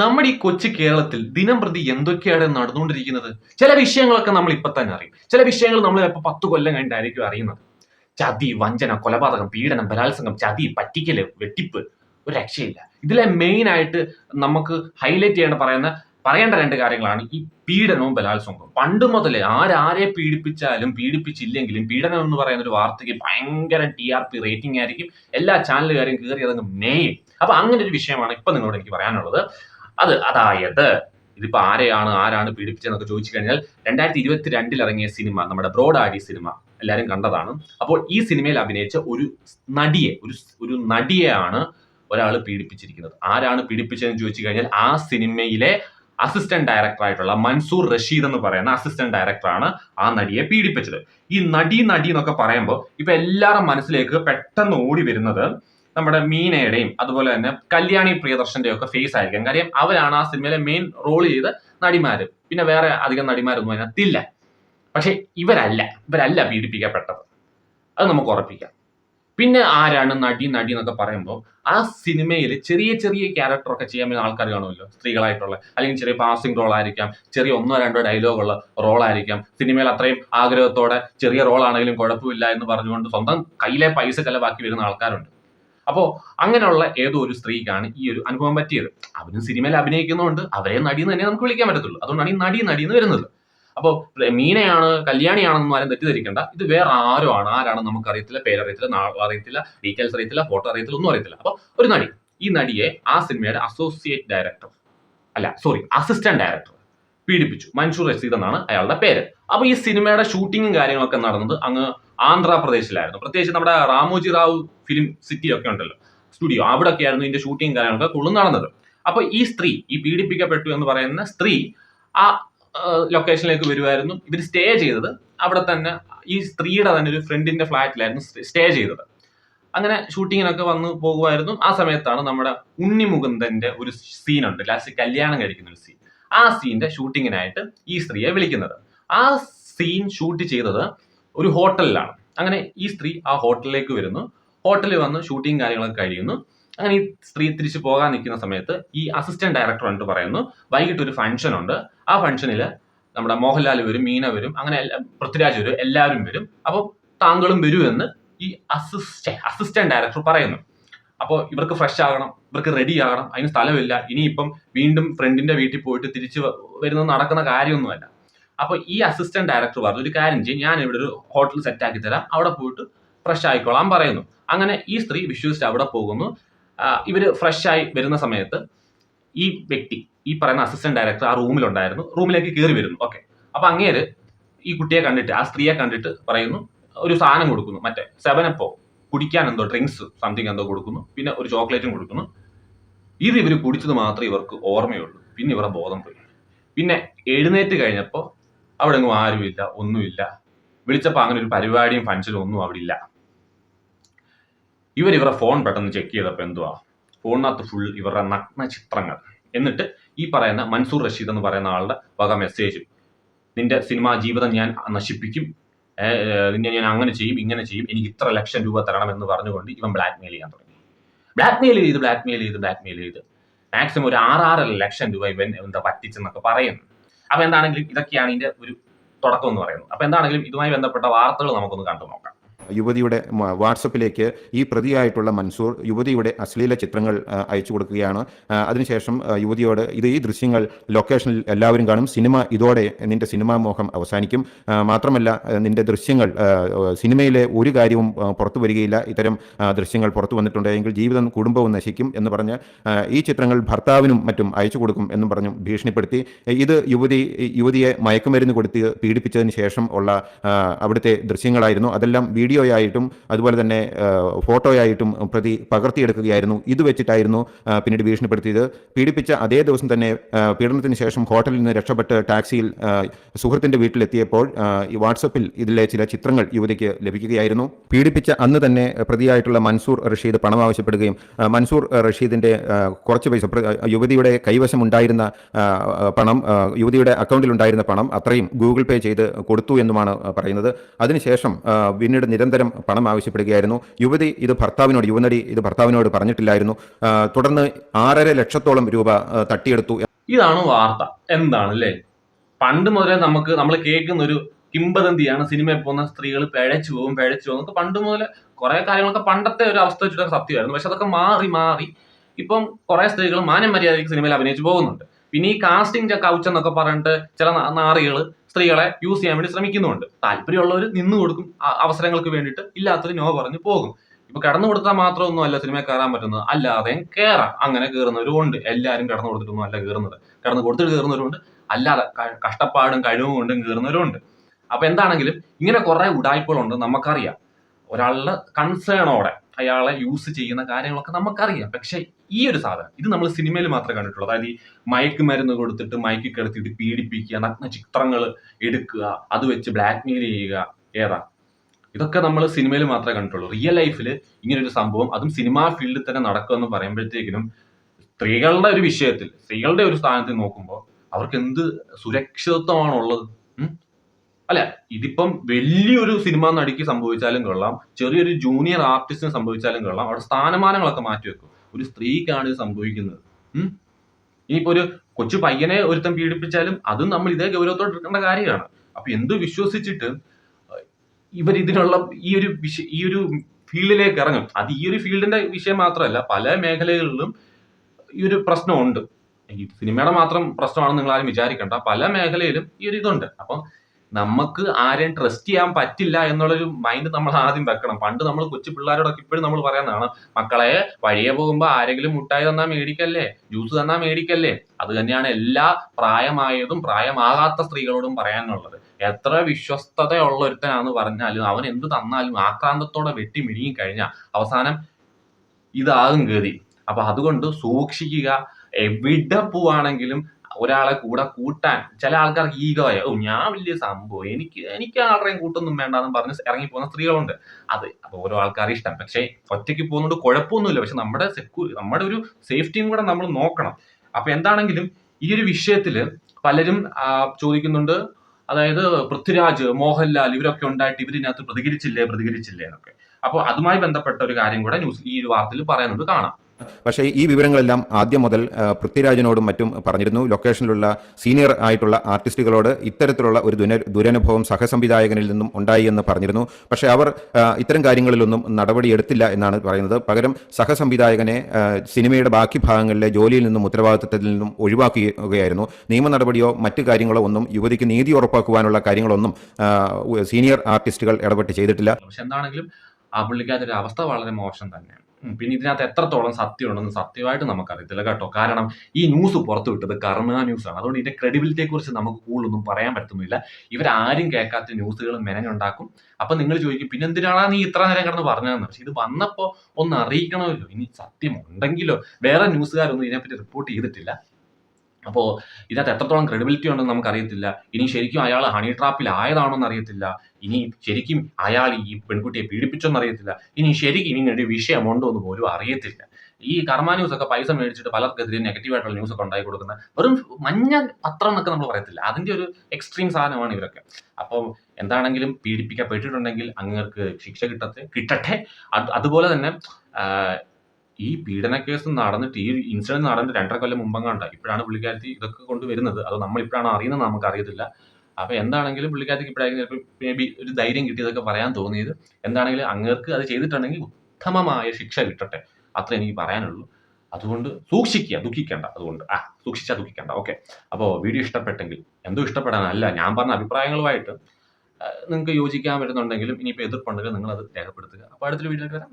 നമ്മുടെ ഈ കൊച്ചു കേരളത്തിൽ ദിനം പ്രതി എന്തൊക്കെയാണ് നടന്നുകൊണ്ടിരിക്കുന്നത്? ചില വിഷയങ്ങളൊക്കെ നമ്മൾ ഇപ്പൊ തന്നെ അറിയും. ചില വിഷയങ്ങൾ നമ്മൾ ഇപ്പൊ പത്ത് കൊല്ലം കഴിഞ്ഞിട്ടായിരിക്കും അറിയുന്നത്. ചതി വഞ്ചന കൊലപാതകം പീഡനം ബലാത്സംഗം ചതി പറ്റിക്കൽ വെട്ടിപ്പ് ഒരു രക്ഷയില്ല. ഇതിലെ മെയിൻ ആയിട്ട് നമുക്ക് ഹൈലൈറ്റ് ചെയ്യേണ്ട പറയുന്ന പറയേണ്ട രണ്ട് കാര്യങ്ങളാണ് ഈ പീഡനവും ബലാത്സംഗവും. പണ്ട് മുതലേ ആരാരെ പീഡിപ്പിച്ചാലും പീഡിപ്പിച്ചില്ലെങ്കിലും പീഡനം എന്ന് പറയുന്ന ഒരു വാർത്തയ്ക്ക് ഭയങ്കര ടി ആർ പി റേറ്റിംഗ് ആയിരിക്കും. എല്ലാ ചാനലുകാരും കയറി അതങ്ങ് മേയും അപ്പൊ അങ്ങനെ ഒരു വിഷയമാണ് ഇപ്പൊ നിങ്ങളോട് എനിക്ക് പറയാനുള്ളത്. അത് അതായത് ഇതിപ്പോ ആരെയാണ് ആരാണ് പീഡിപ്പിച്ചതെന്നൊക്കെ ചോദിച്ചു കഴിഞ്ഞാൽ രണ്ടായിരത്തി ഇരുപത്തി രണ്ടിൽ ഇറങ്ങിയ സിനിമ നമ്മുടെ ബ്രോഡ് ആഡി സിനിമ എല്ലാവരും കണ്ടതാണ്. അപ്പോൾ ഈ സിനിമയിൽ അഭിനയിച്ച ഒരു നടിയെ ഒരു ഒരു നടിയെയാണ് ഒരാൾ പീഡിപ്പിച്ചിരിക്കുന്നത്. ആരാണ് പീഡിപ്പിച്ചതെന്ന് ചോദിച്ചു കഴിഞ്ഞാൽ ആ സിനിമയിലെ അസിസ്റ്റന്റ് ഡയറക്ടർ ആയിട്ടുള്ള മൻസൂർ റഷീദ് എന്ന് പറയുന്ന അസിസ്റ്റന്റ് ഡയറക്ടറാണ് ആ നടിയെ പീഡിപ്പിച്ചത്. ഈ നടി നടി എന്നൊക്കെ പറയുമ്പോൾ ഇപ്പൊ എല്ലാവരുടെ മനസ്സിലേക്ക് പെട്ടെന്ന് ഓടി വരുന്നത് നമ്മുടെ മീനയുടെയും അതുപോലെ തന്നെ കല്യാണി പ്രിയദർശന്റെ ഒക്കെ ഫേസ് ആയിരിക്കും. കാര്യം അവരാണ് ആ സിനിമയിലെ മെയിൻ റോൾ ചെയ്ത നടിമാര്. പിന്നെ വേറെ അധികം നടിമാരൊന്നും അതിനകത്തില്ല. പക്ഷെ ഇവരല്ല. ഇവരല്ല പീഡിപ്പിക്കപ്പെട്ടത്. അത് നമുക്ക് ഉറപ്പിക്കാം. പിന്നെ ആരാണ് നടി നടി എന്നൊക്കെ പറയുമ്പോൾ ആ സിനിമയിൽ ചെറിയ ചെറിയ ക്യാരക്ടർ ഒക്കെ ചെയ്യാൻ പറ്റുന്ന ആൾക്കാർ കാണുമല്ലോ. സ്ത്രീകളായിട്ടുള്ള അല്ലെങ്കിൽ ചെറിയ പാസിംഗ് റോൾ ആയിരിക്കാം. ചെറിയ ഒന്നോ രണ്ടോ ഡയലോഗുള്ള റോൾ ആയിരിക്കാം. സിനിമയിൽ അത്രയും ആഗ്രഹത്തോടെ ചെറിയ റോൾ ആണെങ്കിലും കുഴപ്പമില്ല എന്ന് പറഞ്ഞുകൊണ്ട് സ്വന്തം കയ്യിലെ പൈസ ചെലവാക്കി വരുന്ന ആൾക്കാരുണ്ട്. അപ്പോൾ അങ്ങനെയുള്ള ഏതോ ഒരു സ്ത്രീക്കാണ് ഈ ഒരു അനുഭവം പറ്റിയത്. അവരും സിനിമയിൽ അഭിനയിക്കുന്നതുകൊണ്ട് അവരെ നടി എന്ന് തന്നെ നമുക്ക് വിളിക്കാൻ പറ്റത്തുള്ളൂ. അതുകൊണ്ടാണ് ഈ നടി നടി എന്ന് വരുന്നത്. അപ്പോൾ മീനയാണ് കല്യാണിയാണെന്നും ആരും തെറ്റിദ്ധരിക്കേണ്ട. ഇത് വേറെ ആരോ ആണ്. ആരാണ് നമുക്ക് അറിയത്തില്ല പേരറിയത്തില്ല നാൾ അറിയത്തില്ല ഡീറ്റെയിൽസ് അറിയത്തില്ല ഫോട്ടോ അറിയത്തില്ല ഒന്നും അറിയത്തില്ല. അപ്പോൾ ഒരു നടി ഈ നടിയെ ആ സിനിമയുടെ അസോസിയേറ്റ് ഡയറക്ടർ അല്ല സോറി അസിസ്റ്റന്റ് ഡയറക്ടർ പീഡിപ്പിച്ചു. മൻഷൂർ റഷീദ് എന്നാണ് അയാളുടെ പേര്. അപ്പോൾ ഈ സിനിമയുടെ ഷൂട്ടിങ്ങും കാര്യങ്ങളൊക്കെ നടന്നത് അങ്ങ് ആന്ധ്രാപ്രദേശിലായിരുന്നു. പ്രത്യേകിച്ച് നമ്മുടെ റാമോജി റാവു ഫിലിം സിറ്റി ഒക്കെ ഉണ്ടല്ലോ. സ്റ്റുഡിയോ അവിടെയൊക്കെ ആയിരുന്നു ഇതിന്റെ ഷൂട്ടിങ് കാര്യങ്ങളൊക്കെ കൂടുതൽ നടന്നത് അപ്പൊ ഈ സ്ത്രീ ഈ പീഡിപ്പിക്കപ്പെട്ടു എന്ന് പറയുന്ന സ്ത്രീ ആ ലൊക്കേഷനിലേക്ക് വരുമായിരുന്നു ഇവർ സ്റ്റേ ചെയ്തത് അവിടെ തന്നെ ഈ സ്ത്രീയുടെ തന്നെ ഒരു ഫ്രണ്ടിന്റെ ഫ്ലാറ്റിലായിരുന്നു സ്റ്റേ ചെയ്തത്. അങ്ങനെ ഷൂട്ടിങ്ങിനൊക്കെ വന്ന് പോകുമായിരുന്നു ആ സമയത്താണ് നമ്മുടെ ഉണ്ണിമുകുന്ദന്റെ ഒരു സീനുണ്ട് ലാസ്റ്റ് കല്യാണം കഴിക്കുന്ന ഒരു സീൻ ആ സീന്റെ ഷൂട്ടിങ്ങിനായിട്ട് ഈ സ്ത്രീയെ വിളിക്കുന്നത്. ആ സീൻ ഷൂട്ട് ചെയ്തത് ഒരു ഹോട്ടലിലാണ്. അങ്ങനെ ഈ സ്ത്രീ ആ ഹോട്ടലിലേക്ക് വരുന്നു. ഹോട്ടലിൽ വന്ന് ഷൂട്ടിങ് കാര്യങ്ങളൊക്കെ കഴിയുന്നു. അങ്ങനെ ഈ സ്ത്രീ തിരിച്ചു പോകാൻ നിൽക്കുന്ന സമയത്ത് ഈ അസിസ്റ്റന്റ് ഡയറക്ടർ എന്നിട്ട് പറയുന്നു വൈകിട്ട് ഒരു ഫംഗ്ഷൻ ഉണ്ട്. ആ ഫംഗ്ഷനിൽ നമ്മുടെ മോഹൻലാൽ വരും മീന വരും അങ്ങനെ പൃഥ്വിരാജ് വരും എല്ലാവരും വരും. അപ്പോൾ താങ്കളും വരൂ എന്ന് ഈ അസിസ്റ്റ അസിസ്റ്റന്റ് ഡയറക്ടർ പറയുന്നു. അപ്പോൾ ഇവർക്ക് ഫ്രഷ് ആകണം ഇവർക്ക് റെഡി ആകണം അതിന് സ്ഥലമില്ല. ഇനിയിപ്പം വീണ്ടും ഫ്രണ്ടിന്റെ വീട്ടിൽ പോയിട്ട് തിരിച്ച് വരുന്ന വരുന്നത് നടക്കുന്ന കാര്യമൊന്നുമല്ല. അപ്പോൾ ഈ അസിസ്റ്റന്റ് ഡയറക്ടർ പറഞ്ഞു ഒരു കാര്യം ചെയ്യും ഞാൻ ഇവിടെ ഒരു ഹോട്ടൽ സെറ്റ് ആക്കി തരാം അവിടെ പോയിട്ട് ഫ്രഷ് ആയിക്കോളാം പറയുന്നു. അങ്ങനെ ഈ സ്ത്രീ വിശ്വസിച്ച് അവിടെ പോകുന്നു. ഇവർ ഫ്രഷ് ആയി വരുന്ന സമയത്ത് ഈ വ്യക്തി ഈ പറയുന്ന അസിസ്റ്റന്റ് ഡയറക്ടർ ആ റൂമിലുണ്ടായിരുന്നു റൂമിലേക്ക് കയറി വരുന്നു. ഓക്കെ അപ്പൊ അങ്ങേര് ഈ കുട്ടിയെ കണ്ടിട്ട് ആ സ്ത്രീയെ കണ്ടിട്ട് പറയുന്നു ഒരു സാധനം കൊടുക്കുന്നു. മറ്റേ സെവനപ്പോ കുടിക്കാൻ എന്തോ ഡ്രിങ്ക്സ് സംതിങ് എന്തോ കൊടുക്കുന്നു പിന്നെ ഒരു ചോക്ലേറ്റും കൊടുക്കുന്നു. ഇത് ഇവർ കുടിച്ചത് മാത്രമേ ഇവർക്ക് ഓർമ്മയുള്ളൂ. പിന്നെ ഇവരുടെ ബോധം പോയി. പിന്നെ എഴുന്നേറ്റ് കഴിഞ്ഞപ്പോൾ അവിടെ എങ്ങും ആരുമില്ല ഒന്നുമില്ല. വിളിച്ചപ്പോൾ അങ്ങനെ ഒരു പരിപാടിയും ഫംഗ്ഷനും ഒന്നും അവിടെ ഇല്ല ഇവർ ഇവരുടെ ഫോൺ പെട്ടെന്ന് ചെക്ക് ചെയ്തപ്പോൾ എന്തുവാ? ഫോണിനകത്ത് ഫുൾ ഇവരുടെ നഗ്ന ചിത്രങ്ങൾ. എന്നിട്ട് ഈ പറയുന്ന മൻസൂർ റഷീദ് എന്ന് പറയുന്ന ആളുടെ വക മെസ്സേജ് നിന്റെ സിനിമാ ജീവിതം ഞാൻ നശിപ്പിക്കും. നിന്നെ ഞാൻ അങ്ങനെ ചെയ്യും ഇങ്ങനെ ചെയ്യും എനിക്ക് ഇത്ര ലക്ഷം രൂപ തരണം എന്ന് പറഞ്ഞുകൊണ്ട് ഇവൻ ബ്ലാക്ക് മെയിൽ ചെയ്യാൻ തുടങ്ങി. ബ്ലാക്ക് മെയിൽ ചെയ്ത് ബ്ലാക്ക് മെയിൽ ചെയ്ത് ബ്ലാക്ക് മെയിൽ ചെയ്ത്. മാക്സിമം ഒരു ആറാറര ലക്ഷം രൂപ ഇവൻ എന്താ പറ്റിച്ചെന്നൊക്കെ പറയുന്നു. അപ്പൊ എന്താണെങ്കിലും ഇതൊക്കെയാണ് ഇതിന്റെ ഒരു തുടക്കം എന്ന് പറയുന്നത്. അപ്പൊ എന്താണെങ്കിലും ഇതുമായി ബന്ധപ്പെട്ട വാർത്തകൾ നമുക്കൊന്ന് കണ്ടു നോക്കാം യുവതിയുടെ വാട്സപ്പിലേക്ക് ഈ പ്രതിയായിട്ടുള്ള മൻസൂർ യുവതിയുടെ അശ്ലീല ചിത്രങ്ങൾ അയച്ചു കൊടുക്കുകയാണ്. അതിനുശേഷം യുവതിയോട് ഇത് ഈ ദൃശ്യങ്ങൾ ലൊക്കേഷനിൽ എല്ലാവരും കാണും. സിനിമ ഇതോടെ നിന്റെ സിനിമാ മോഹം അവസാനിക്കും. മാത്രമല്ല നിന്റെ ദൃശ്യങ്ങൾ സിനിമയിലെ ഒരു കാര്യവും പുറത്തു വരികയില്ല. ഇത്തരം ദൃശ്യങ്ങൾ പുറത്തു വന്നിട്ടുണ്ടെങ്കിൽ ജീവിതം കുടുംബവും നശിക്കും എന്ന് പറഞ്ഞ് ഈ ചിത്രങ്ങൾ ഭർത്താവിനും മറ്റും അയച്ചു കൊടുക്കും എന്നും പറഞ്ഞു ഭീഷണിപ്പെടുത്തി. ഇത് യുവതി യുവതിയെ മയക്കുമരുന്ന് കൊടുത്ത് പീഡിപ്പിച്ചതിന് ശേഷം ഉള്ള അവിടുത്തെ ദൃശ്യങ്ങളായിരുന്നു. അതെല്ലാം വീഡിയോയായിട്ടും അതുപോലെ തന്നെ ഫോട്ടോയായിട്ടും പ്രതി പകർത്തിയെടുക്കുകയായിരുന്നു. ഇത് വെച്ചിട്ടായിരുന്നു പിന്നീട് ഭീഷണിപ്പെടുത്തിയത്. പീഡിപ്പിച്ച അതേ ദിവസം തന്നെ പീഡനത്തിന് ശേഷം ഹോട്ടലിൽ നിന്ന് രക്ഷപ്പെട്ട് ടാക്സിയിൽ സുഹൃത്തിന്റെ വീട്ടിലെത്തിയപ്പോൾ വാട്സപ്പിൽ ഇതിലെ ചില ചിത്രങ്ങൾ യുവതിക്ക് ലഭിക്കുകയായിരുന്നു. പീഡിപ്പിച്ച അന്ന് തന്നെ പ്രതിയായിട്ടുള്ള മൻസൂർ റഷീദ് പണം ആവശ്യപ്പെടുകയും മൻസൂർ റഷീദിന്റെ കുറച്ച് പൈസ യുവതിയുടെ കൈവശമുണ്ടായിരുന്ന ആ, ആ, പണം യുവതിയുടെ അക്കൗണ്ടിൽ ഉണ്ടായിരുന്ന പണം അത്രയും ഗൂഗിൾ പേ ചെയ്ത് കൊടുത്തു എന്നുമാണ് പറയുന്നത്. അതിനുശേഷം പിന്നീട് നിരന്തരം നിരന്തരം പണം ആവശ്യപ്പെടുകയായിരുന്നു. യുവതി ഇത് ഭർത്താവിനോട് യുവനടി ഇത് ഭർത്താവിനോട് പറഞ്ഞിട്ടില്ലായിരുന്നു. തുടർന്ന് ആറര ലക്ഷത്തോളം രൂപ തട്ടിയെടുത്തു. ഇതാണ് വാർത്ത. എന്താണ് അല്ലേ പണ്ട് മുതലേ നമുക്ക് നമ്മൾ കേൾക്കുന്ന ഒരു കിംബദന്തിയാണ് സിനിമയിൽ പോകുന്ന സ്ത്രീകൾ പിഴച്ചു പോകും പിഴച്ചു പോകും പണ്ട് മുതൽ കുറെ കാര്യങ്ങളൊക്കെ പണ്ടത്തെ ഒരു അവസ്ഥ വെച്ചിട്ട് സത്യമായിരുന്നു. പക്ഷെ അതൊക്കെ മാറി മാറി. ഇപ്പം കുറെ സ്ത്രീകൾ മാനം മര്യാദയ്ക്ക് സിനിമയിൽ അഭിനയിച്ചു പോകുന്നുണ്ട്. പിന്നെ ഈ കാസ്റ്റിംഗ് കൗച്ച് എന്നൊക്കെ പറഞ്ഞിട്ട് ചില നാറികൾ സ്ത്രീകളെ യൂസ് ചെയ്യാൻ വേണ്ടി ശ്രമിക്കുന്നുണ്ട്. താല്പര്യമുള്ളവർ നിന്നു കൊടുക്കും. അവസരങ്ങൾക്ക് വേണ്ടിയിട്ട് ഇല്ലാത്തവർ നോ പറഞ്ഞ് പോകും. ഇപ്പൊ കടന്നു കൊടുത്താൽ മാത്രമൊന്നും അല്ല സിനിമയിൽ കയറാൻ പറ്റുന്നത്. അല്ലാതെയും കയറാം അങ്ങനെ കയറുന്നവരും ഉണ്ട് എല്ലാവരും കടന്നു കൊടുത്തിട്ടൊന്നും അല്ല കയറുന്നത് കടന്നു കൊടുത്തിട്ട് കയറുന്നവരുണ്ട് അല്ലാതെ കഷ്ടപ്പാടും കഴിവും കൊണ്ടും കയറുന്നവരും ഉണ്ട് അപ്പൊ എന്താണെങ്കിലും ഇങ്ങനെ കുറെ ഉടായ്പകളുണ്ട് നമുക്കറിയാം. ഒരാളുടെ കൺസേണോടെ അയാളെ യൂസ് ചെയ്യുന്ന കാര്യങ്ങളൊക്കെ നമുക്കറിയാം. പക്ഷെ ഈ ഒരു സാധനം. ഇത് നമ്മൾ സിനിമയിൽ മാത്രമേ കണ്ടിട്ടുള്ളൂ. അതായത് ഈ മയക്ക് മരുന്ന് കൊടുത്തിട്ട് മയക്ക് കിടത്തിയിട്ട് പീഡിപ്പിക്കുക നഗ്ന ചിത്രങ്ങൾ എടുക്കുക അത് വെച്ച് ബ്ലാക്ക്മെയിൽ ചെയ്യുക ഏതാ? ഇതൊക്കെ നമ്മൾ സിനിമയിൽ മാത്രമേ കണ്ടിട്ടുള്ളൂ. റിയൽ ലൈഫിൽ ഇങ്ങനെ ഒരു സംഭവം അതും സിനിമാ ഫീൽഡിൽ തന്നെ നടക്കുമെന്ന് പറയുമ്പോഴത്തേക്കിനും സ്ത്രീകളുടെ ഒരു വിഷയത്തിൽ സ്ത്രീകളുടെ ഒരു സ്ഥാനത്ത് നോക്കുമ്പോൾ അവർക്ക് എന്ത് സുരക്ഷിതത്വമാണുള്ളത്? ഉള്ളത് അല്ല ഇതിപ്പം വലിയൊരു സിനിമ നടിക്ക് സംഭവിച്ചാലും കൊള്ളാം ചെറിയൊരു ജൂനിയർ ആർട്ടിസ്റ്റിന് സംഭവിച്ചാലും കൊള്ളാം അവിടെ സ്ഥാനമാനങ്ങളൊക്കെ മാറ്റി വെക്കും ഒരു സ്ത്രീക്കാണ് സംഭവിക്കുന്നത്? ഇനിയിപ്പോ ഒരു കൊച്ചു പയ്യനെ ഒരുത്തം പീഡിപ്പിച്ചാലും അതും നമ്മൾ ഇതേ ഗൗരവത്തോടെ എടുക്കേണ്ട കാര്യമാണ്. അപ്പൊ എന്ത് വിശ്വസിച്ചിട്ട് ഇവർ ഇതിനുള്ള ഈ ഒരു വിഷ ഈ ഒരു ഫീൽഡിലേക്ക് ഇറങ്ങും. അത് ഈ ഒരു ഫീൽഡിന്റെ വിഷയം മാത്രമല്ല പല മേഖലകളിലും ഈ ഒരു പ്രശ്നമുണ്ട്. സിനിമയുടെ മാത്രം പ്രശ്നമാണെന്ന് നിങ്ങൾ ആരും വിചാരിക്കണ്ട. പല മേഖലയിലും ഈ ഒരു ഇതുണ്ട്. അപ്പം നമുക്ക് ആരെയും ട്രസ്റ്റ് ചെയ്യാൻ പറ്റില്ല എന്നുള്ളൊരു മൈൻഡ് നമ്മൾ ആദ്യം വെക്കണം. പണ്ട് നമ്മൾ കൊച്ചു പിള്ളേരോടൊക്കെ ഇപ്പോഴും നമ്മൾ പറയുന്നതാണ് മക്കളെ വഴിയെ പോകുമ്പോൾ ആരെങ്കിലും മുട്ടായി തന്നാൽ മേടിക്കല്ലേ? ജ്യൂസ് തന്നാൽ മേടിക്കല്ലേ? അത് തന്നെയാണ് എല്ലാ പ്രായമായതും പ്രായമാകാത്ത സ്ത്രീകളോടും പറയാനുള്ളത്. എത്ര വിശ്വസ്തതയുള്ള ഒരുത്തനാന്ന് പറഞ്ഞാലും അവൻ എന്ത് തന്നാലും ആക്രാന്തത്തോടെ വെട്ടി മിഴുങ്ങി കഴിഞ്ഞാൽ അവസാനം ഇതാകും ഗതി. അപ്പൊ അതുകൊണ്ട് സൂക്ഷിക്കുക. എവിടെ പോവാണെങ്കിലും ഒരാളെ കൂടെ കൂട്ടാൻ ചില ആൾക്കാർക്ക് ഈഗോ ഓ ഞാൻ വലിയ സംഭവം എനിക്ക് എനിക്ക് ആരുടെയും കൂട്ടൊന്നും വേണ്ടെന്ന് പറഞ്ഞ് ഇറങ്ങി പോകുന്ന സ്ത്രീകളുണ്ട്. അത് അപ്പൊ ഓരോ ആൾക്കാർ ഇഷ്ടം. പക്ഷേ ഒറ്റയ്ക്ക് പോകുന്നതുകൊണ്ട് കുഴപ്പമൊന്നുമില്ല. പക്ഷെ നമ്മുടെ സെക്യൂ നമ്മുടെ ഒരു സേഫ്റ്റിയും കൂടെ നമ്മൾ നോക്കണം. അപ്പൊ എന്താണെങ്കിലും ഈ ഒരു വിഷയത്തിൽ പലരും ചോദിക്കുന്നുണ്ട്. അതായത് പൃഥ്വിരാജ് മോഹൻലാൽ ഇവരൊക്കെ ഉണ്ടായിട്ട് ഇവരിനകത്ത് പ്രതികരിച്ചില്ലേ പ്രതികരിച്ചില്ലേ എന്നൊക്കെ. അപ്പോൾ അതുമായി ബന്ധപ്പെട്ട ഒരു കാര്യം കൂടെ ന്യൂസ് ഈ ഒരു വാർത്തയിൽ പറയുന്നത് കാണാം. പക്ഷേ ഈ വിവരങ്ങളെല്ലാം ആദ്യം മുതൽ പൃഥ്വിരാജിനോടും മറ്റും പറഞ്ഞിരുന്നു. ലൊക്കേഷനിലുള്ള സീനിയർ ആയിട്ടുള്ള ആർട്ടിസ്റ്റുകളോട് ഇത്തരത്തിലുള്ള ഒരു ദുര ദുരനുഭവം സഹസംവിധായകനിൽ നിന്നും ഉണ്ടായി എന്ന് പറഞ്ഞിരുന്നു. പക്ഷേ അവർ ഇത്തരം കാര്യങ്ങളിലൊന്നും നടപടിയെടുത്തില്ല എന്നാണ് പറയുന്നത്. പകരം സഹസംവിധായകനെ സിനിമയുടെ ബാക്കി ഭാഗങ്ങളിലെ ജോലിയിൽ നിന്നും ഉത്തരവാദിത്തത്തിൽ നിന്നും ഒഴിവാക്കുകയായിരുന്നു. നിയമ നടപടിയോ മറ്റു കാര്യങ്ങളോ ഒന്നും യുവതിക്ക് നീതി ഉറപ്പാക്കുവാനുള്ള കാര്യങ്ങളൊന്നും സീനിയർ ആർട്ടിസ്റ്റുകൾ ഇടപെട്ട് ചെയ്തിട്ടില്ല. പക്ഷെ എന്താണെങ്കിലും ആ പുള്ളിക്കാരുടെ അവസ്ഥ വളരെ മോശം തന്നെയാണ്. പിന്നെ ഇതിനകത്ത് എത്രത്തോളം സത്യമുണ്ടെന്ന് സത്യമായിട്ട് നമുക്കറിയത്തില്ല കേട്ടോ. കാരണം ഈ ന്യൂസ് പുറത്തു വിട്ടത് കർണ ന്യൂസ് ആണ്. അതുകൊണ്ട് ഇതിന്റെ ക്രെഡിബിലിറ്റിയെ കുറിച്ച് നമുക്ക് കൂടുതലൊന്നും പറയാൻ പറ്റുന്നില്ല ഇവരാരും കേൾക്കാത്ത ന്യൂസുകൾ മെനഞ്ഞുണ്ടാക്കും. അപ്പൊ നിങ്ങൾ ചോദിക്കും പിന്നെ എന്തിനാണ് നീ ഇത്ര നേരം കിടന്ന് പറഞ്ഞതെന്ന്? പക്ഷെ ഇത് വന്നപ്പോ ഒന്ന് അറിയിക്കണമല്ലോ. ഇനി സത്യം ഉണ്ടെങ്കിലോ വേറെ ന്യൂസുകാരൊന്നും ഇതിനെപ്പറ്റി റിപ്പോർട്ട് ചെയ്തിട്ടില്ല. അപ്പോൾ ഇതിനകത്ത് എത്രത്തോളം ക്രെഡിബിലിറ്റി ഉണ്ടെന്ന് നമുക്ക് നമുക്കറിയത്തില്ല. ഇനി ശരിക്കും അയാൾ ഹണി ട്രാപ്പിൽ ആയതാണോ എന്ന് അറിയത്തില്ല. ഇനി ശരിക്കും അയാൾ ഈ പെൺകുട്ടിയെ പീഡിപ്പിച്ചോന്ന് അറിയത്തില്ല. ഇനി ശരിക്കും ഇനി ഒരു വിഷയമുണ്ടോ എന്ന് പോലും അറിയത്തില്ല. ഈ കർമ്മ ന്യൂസ് ഒക്കെ പൈസ മേടിച്ചിട്ട് പലർക്കെതിരെ നെഗറ്റീവ് ആയിട്ടുള്ള ന്യൂസ് ഒക്കെ ഉണ്ടായി കൊടുക്കുന്ന വെറും മഞ്ഞ പത്രം എന്നൊക്കെ നമ്മൾ പറയത്തില്ല. അതിന്റെ ഒരു എക്സ്ട്രീം സാധനമാണ് ഇവരൊക്കെ. അപ്പം എന്താണെങ്കിലും പീഡിപ്പിക്കപ്പെട്ടിട്ടുണ്ടെങ്കിൽ അങ്ങർക്ക് ശിക്ഷ കിട്ടത്തെ കിട്ടട്ടെ. അതുപോലെ തന്നെ ഈ പീഡന കേസ് നടന്നിട്ട് ഈ ഇൻസിഡന്റ് നടന്നിട്ട് രണ്ടര കൊല്ലം മുമ്പങ്ങാണ്ട? ഇപ്പോഴാണ് പുള്ളിക്കാരത്തി ഇതൊക്കെ കൊണ്ടുവരുന്നത്. അത് നമ്മൾ ഇപ്പോഴാണ് അറിയുന്നത് നമുക്ക് അറിയത്തില്ല അപ്പൊ എന്താണെങ്കിലും പുള്ളിക്കാരത്തിക്ക് ഇപ്പോഴായിരിക്കും മേ ബി ഒരു ധൈര്യം കിട്ടി കിട്ടിയതൊക്കെ പറയാൻ തോന്നിയത്. എന്താണെങ്കിലും അങ്ങേർക്ക് അത് ചെയ്തിട്ടുണ്ടെങ്കിൽ ഉത്തമമായ ശിക്ഷ കിട്ടട്ടെ. അത്ര എനിക്ക് പറയാനുള്ളൂ. അതുകൊണ്ട് സൂക്ഷിക്കുക ദുഃഖിക്കേണ്ട. അതുകൊണ്ട് ആ സൂക്ഷിച്ചാൽ ദുഃഖിക്കേണ്ട. ഓക്കെ. അപ്പോൾ വീഡിയോ ഇഷ്ടപ്പെട്ടെങ്കിൽ എന്തോ ഇഷ്ടപ്പെടാനല്ല ഞാൻ പറഞ്ഞ അഭിപ്രായങ്ങളുമായിട്ട് നിങ്ങൾക്ക് യോജിക്കാൻ പറ്റുന്നുണ്ടെങ്കിലും ഇനിയിപ്പോൾ എതിർപ്പുണ്ടെങ്കിൽ നിങ്ങൾ അത് രേഖപ്പെടുത്തുക. അപ്പോൾ അടുത്തൊരു വീഡിയോയിൽ വരാം.